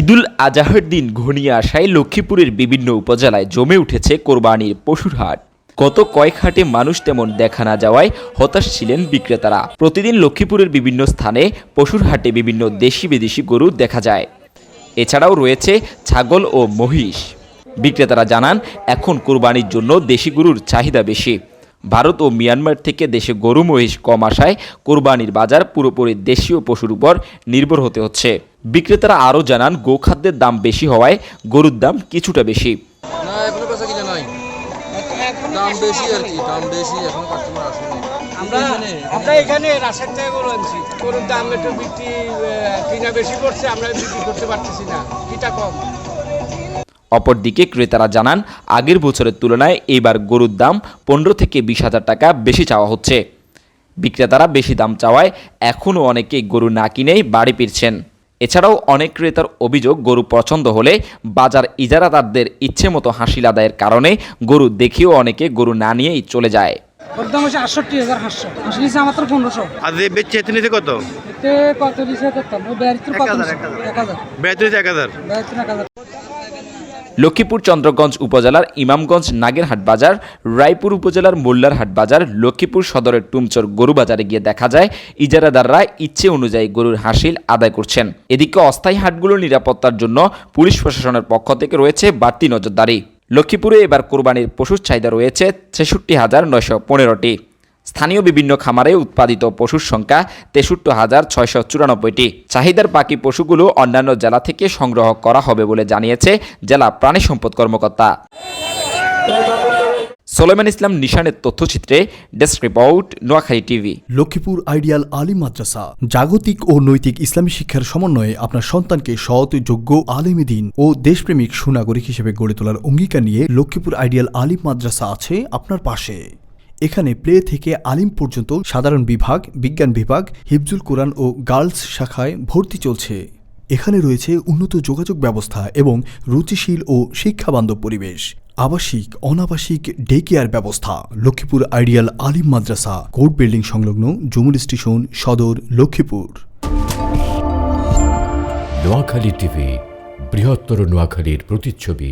ঈদুল আজহার দিন ঘনিয়ে আসায় লক্ষ্মীপুরের বিভিন্ন উপজেলায় জমে উঠেছে কোরবানির পশুর হাট। গত কয়েক হাটে মানুষ তেমন দেখা না যাওয়ায় হতাশ ছিলেন বিক্রেতারা। প্রতিদিন লক্ষ্মীপুরের বিভিন্ন স্থানে পশুর হাটে বিভিন্ন দেশি বিদেশি গরু দেখা যায়। এছাড়াও রয়েছে ছাগল ও মহিষ। বিক্রেতারা জানান, এখন কোরবানির জন্য দেশি গরুর চাহিদা বেশি। ভারত ও মিয়ানমার থেকে দেশে গরু মহিষ কম আসায় কোরবানির বাজার পুরোপুরি দেশীয় পশুর উপর নির্ভর হতে হচ্ছে। বিক্রেতারা আরও জানান গোখাদ্যের দাম বেশি হওয়ায় গরুর দাম কিছুটা বেশি। না এখনও কাছে কিনে নাই। দাম বেশি আর কি দাম বেশি এখন কাস্টমার আসেনি। আমরা আমরা এখানে রাশের থেকে আনছি গরুর দাম একটু বিক্রি কিনা বেশি করছে আমরা বিক্রি করতে পারতেছি না। কিটা কম। অপরদিকে ক্রেতারা জানান আগের বছরের তুলনায় এবার গরুর দাম পনেরো থেকে বিশ হাজার টাকা বেশি চাওয়া হচ্ছে। বিক্রেতারা বেশি দাম চাওয়ায় এখনও অনেকে গরু না কিনেই বাড়ি ফিরছেন। এছাড়াও অনেক ক্রেতার অভিযোগ গরু পছন্দ হলে বাজার ইজারাদারদের ইচ্ছে মতো হাসিল আদায়ের কারণে গরু দেখেও অনেকে গরু না নিয়েই চলে যায়। ওর দাম হচ্ছে আটষট্টি হাজার সাতশো আশি নিচে মাত্র পনেরোশো। আর যে বেচছে এতে নিতে কত? এতে কত নিচে করতাম বিয়ারিত্তর কত এক হাজার বেচতে এক হাজার। বিয়ারিত্তর এক হাজার। লক্ষ্মীপুর চন্দ্রগঞ্জ উপজেলার ইমামগঞ্জ নাগেরহাট বাজার, রায়পুর উপজেলার মোল্লারহাট বাজার, লক্ষ্মীপুর সদরের টুমচর গরু বাজারে গিয়ে দেখা যায় ইজারাদাররা ইচ্ছে অনুযায়ী গরুর হাসিল আদায় করছেন। এদিকে অস্থায়ী হাটগুলোর নিরাপত্তার জন্য পুলিশ প্রশাসনের পক্ষ থেকে রয়েছে বাড়তি নজরদারি। লক্ষ্মীপুরে এবার কোরবানির পশুর চাহিদা রয়েছে ছেষট্টি হাজার নয়শো পনেরোটি। স্থানীয় বিভিন্ন খামারে উৎপাদিত পশুর সংখ্যা তেষট্টি হাজার ছয়শো চুরানব্বইটি। চাহিদার বাকি পশুগুলো অন্যান্য জেলা থেকে সংগ্রহ করা হবে বলে জানিয়েছে জেলা প্রাণী সম্পদ কর্মকর্তা। সোলেমান ইসলাম নিশানের তথ্যচিত্রে desk report, Noakhali TV. Lakshmipur ideal Alim Madrasa, জাগতিক ও নৈতিক ইসলামী শিক্ষার সমন্বয়ে আপনার সন্তানকে সৎ, যোগ্য আলেমী দিন ও দেশপ্রেমিক সুনাগরিক হিসেবে গড়ে তোলার অঙ্গীকার নিয়ে লক্ষ্মীপুর আইডিয়াল আলিম মাদ্রাসা আছে আপনার পাশে। এখানে প্লে থেকে আলিম পর্যন্ত সাধারণ বিভাগ, বিজ্ঞান বিভাগ, হিফজুল কোরআন ও গার্লস শাখায় ভর্তি চলছে। এখানে রয়েছে উন্নত যোগাযোগ ব্যবস্থা এবং রুচিশীল ও শিক্ষাবান্ধব পরিবেশ, আবাসিক, অনাবাসিক ডে কেয়ার ব্যবস্থা, Lakshmipur ideal Alim Madrasa, court building সংলগ্ন জমুল স্টেশন, সদর লক্ষ্মীপুর। নোয়াখালী টিভি, বৃহত্তর নোয়াখালীর প্রতিচ্ছবি।